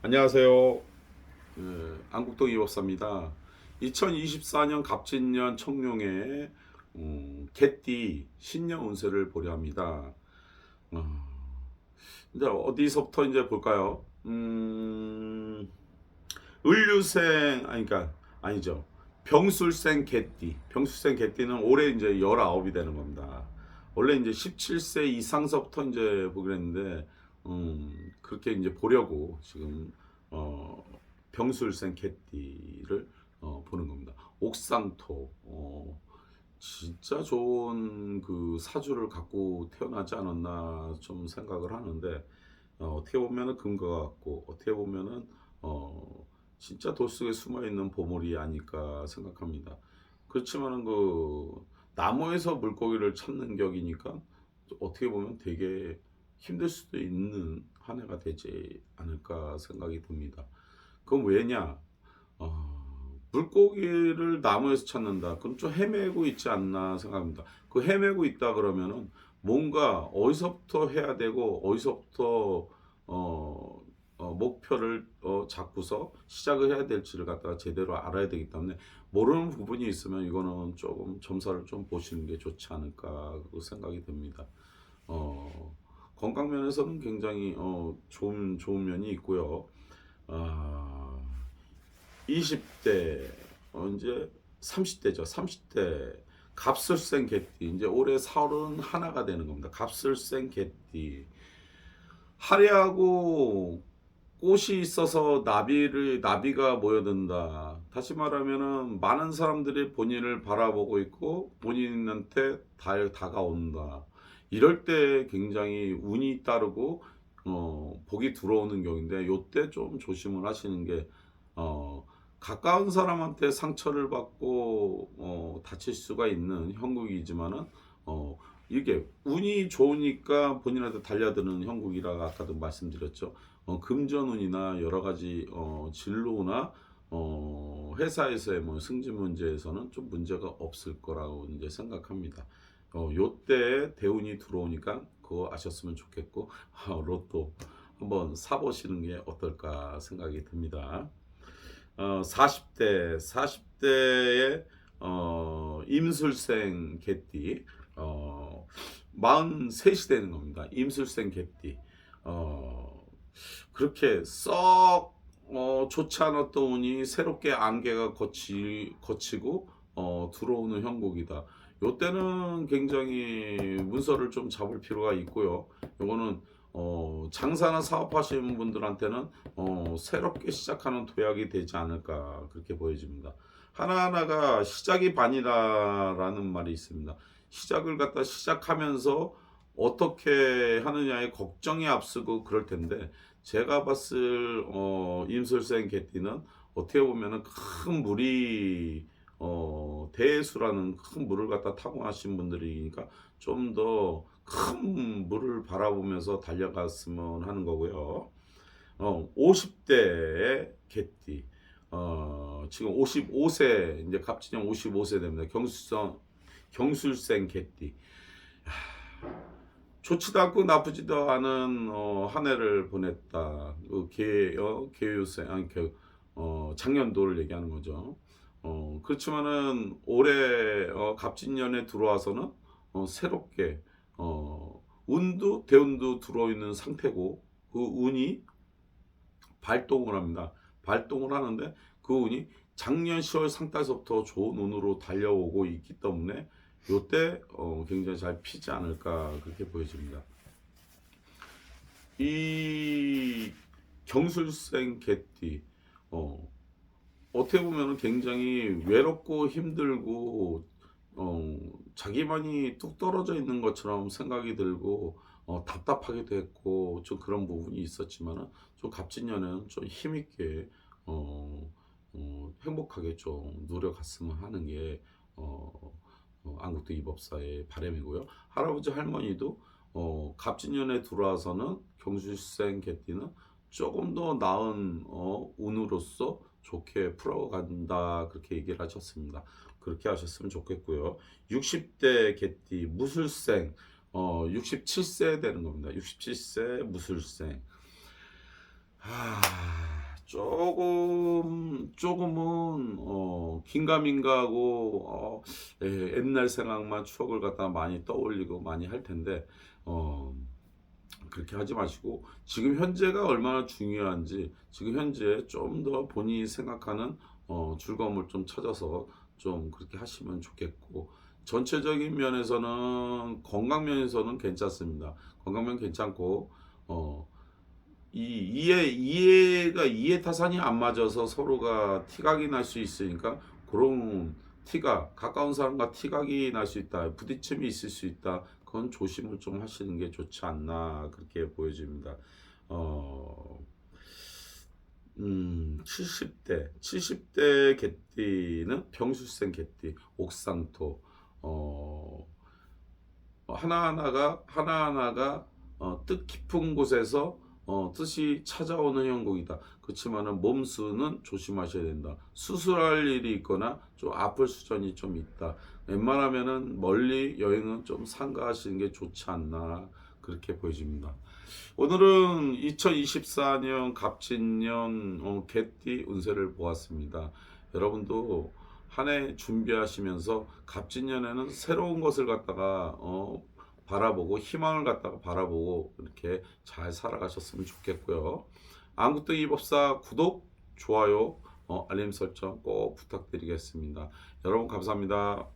안녕하세요. 그, 안국동 이법사입니다. 2024년 갑진년 청룡의 음, 개띠 신년 운세를 보려 합니다. 어, 이제 어디서부터 이제 볼까요? 음, 을류생 아니 그러니까 아니죠. 병술생 개띠. 병술생 개띠는 올해 이제 19이 되는 겁니다. 원래 이제 17세 이상서부터 이제 보기로 했는데 음, 그렇게 이제 보려고 지금 어, 병술생 개띠를 어, 보는 겁니다. 옥상토 어, 진짜 좋은 그 사주를 갖고 태어나지 않았나 좀 생각을 하는데 어, 어떻게 보면은 금과 같고 어떻게 보면은 어, 진짜 돌 속에 숨어 있는 보물이 아닐까 생각합니다. 그렇지만은 그 나무에서 물고기를 찾는 격이니까 어떻게 보면 되게 힘들 수도 있는 한 해가 되지 않을까 생각이 듭니다. 그건 왜냐? 어, 물고기를 나무에서 찾는다. 그럼 좀 헤매고 있지 않나 생각합니다. 그 헤매고 있다 그러면은 뭔가 어디서부터 해야 되고 어디서부터 어, 어, 목표를 어, 잡고서 시작을 해야 될지를 갖다가 제대로 알아야 되기 때문에 모르는 부분이 있으면 이거는 조금 점사를 좀 보시는 게 좋지 않을까 그 생각이 듭니다. 어, 건강 면에서는 굉장히 어, 좋은 좋은 면이 있고요. 아, 20대 어, 이제 30대죠. 30대 갑술생 개띠 이제 올해 30 하나가 되는 겁니다. 갑술생 개띠 화려하고 꽃이 있어서 나비를 나비가 모여든다. 다시 말하면은 많은 사람들이 본인을 바라보고 있고 본인한테 다 다가온다. 이럴 때 굉장히 운이 따르고 어, 복이 들어오는 경우인데 요때 좀 조심을 하시는 게 어, 가까운 사람한테 상처를 받고 어, 다칠 수가 있는 형국이지만은 어, 이게 운이 좋으니까 본인한테 달려드는 형국이라 아까도 말씀드렸죠. 어, 금전운이나 여러 가지 어, 진로나 어, 회사에서의 뭐 승진 문제에서는 좀 문제가 없을 거라고 이제 생각합니다. 어, 요때 대운이 들어오니까 그거 아셨으면 좋겠고 아, 로또 한번 사보시는 게 어떨까 생각이 듭니다. 어, 40대 40대의 어, 임술생 개띠 어, 43이 되는 겁니다. 임술생 개띠 어, 그렇게 썩 어, 좋지 않았던 운이 새롭게 안개가 거치, 거치고 어, 들어오는 형국이다. 요때는 굉장히 문서를 좀 잡을 필요가 있고요. 요거는 어, 장사나 사업하시는 분들한테는 어, 새롭게 시작하는 도약이 되지 않을까 그렇게 보여집니다. 하나하나가 시작이 반이라라는 말이 있습니다. 시작을 갖다 시작하면서 어떻게 하느냐에 걱정이 앞서고 그럴 텐데 제가 봤을 어, 임술생 개띠는 어떻게 보면은 큰 물이 어, 대수라는 큰 물을 갖다 타고 하신 분들이니까 좀 더 큰 물을 바라보면서 달려갔으면 하는 거고요. 어, 50대의 개띠. 어, 지금 55세, 이제 갑진년 55세 됩니다. 경술성, 경술생 개띠. 하, 좋지도 않고 나쁘지도 않은 어, 한 해를 보냈다. 그 개, 어, 개유생, 아니, 개, 어, 작년도를 얘기하는 거죠. 어, 그렇지만은 올해 어, 갑진년에 들어와서는 어, 새롭게 어, 운도 대운도 들어있는 상태고 그 운이 발동을 합니다. 발동을 하는데 그 운이 작년 10월 상달서부터 좋은 운으로 달려오고 있기 때문에 요때 어, 굉장히 잘 피지 않을까 그렇게 보여집니다. 이 경술생 개띠 어, 어떻게 보면 굉장히 외롭고 힘들고 어, 자기만이 뚝 떨어져 있는 것처럼 생각이 들고 어, 답답하기도 했고 좀 그런 부분이 있었지만은 좀 갑진년에는 좀 힘있게 어, 어, 행복하게 좀 누려갔으면 하는 게 어, 어, 안국도 이법사의 바람이고요. 할아버지 할머니도 어, 갑진년에 들어와서는 경술생 개띠는 조금 더 나은 어, 운으로서 좋게 풀어간다 그렇게 얘기를 하셨습니다. 그렇게 하셨으면 좋겠고요. 60대 개띠 무술생 어 67세 되는 겁니다. 67세 무술생. 하... 조금 조금은 어, 긴가민가하고 어, 예, 옛날 생각만 추억을 갖다 많이 떠올리고 많이 할 텐데 어, 그렇게 하지 마시고 지금 현재가 얼마나 중요한지 지금 현재 좀 더 본인이 생각하는 어, 즐거움을 좀 찾아서 좀 그렇게 하시면 좋겠고 전체적인 면에서는 건강 면에서는 괜찮습니다. 건강면 괜찮고 어, 이 이해 이해가 이해 타산이 안 맞아서 서로가 티각이 날 수 있으니까 그런 티가 가까운 사람과 티각이 날 수 있다 부딪힘이 있을 수 있다 그건 조심을 좀 하시는 게 좋지 않나 그렇게 보여집니다. 어, 음, 70대 70대 개띠는 병수생 개띠 옥상토 어, 하나하나가 하나하나가 어, 뜻 깊은 곳에서 어, 뜻이 찾아오는 형국이다. 그렇지만은 몸수는 조심하셔야 된다. 수술할 일이 있거나 좀 아플 수전이 좀 있다. 웬만하면은 멀리 여행은 좀 삼가하시는 게 좋지 않나 그렇게 보여집니다. 오늘은 2024년 갑진년 어, 개띠 운세를 보았습니다. 여러분도 한 해 준비하시면서 갑진년에는 새로운 것을 갖다가 어, 바라보고 희망을 갖다가 바라보고 이렇게 잘 살아가셨으면 좋겠고요. 안국등이 법사 구독, 좋아요, 어, 알림 설정 꼭 부탁드리겠습니다. 여러분 감사합니다.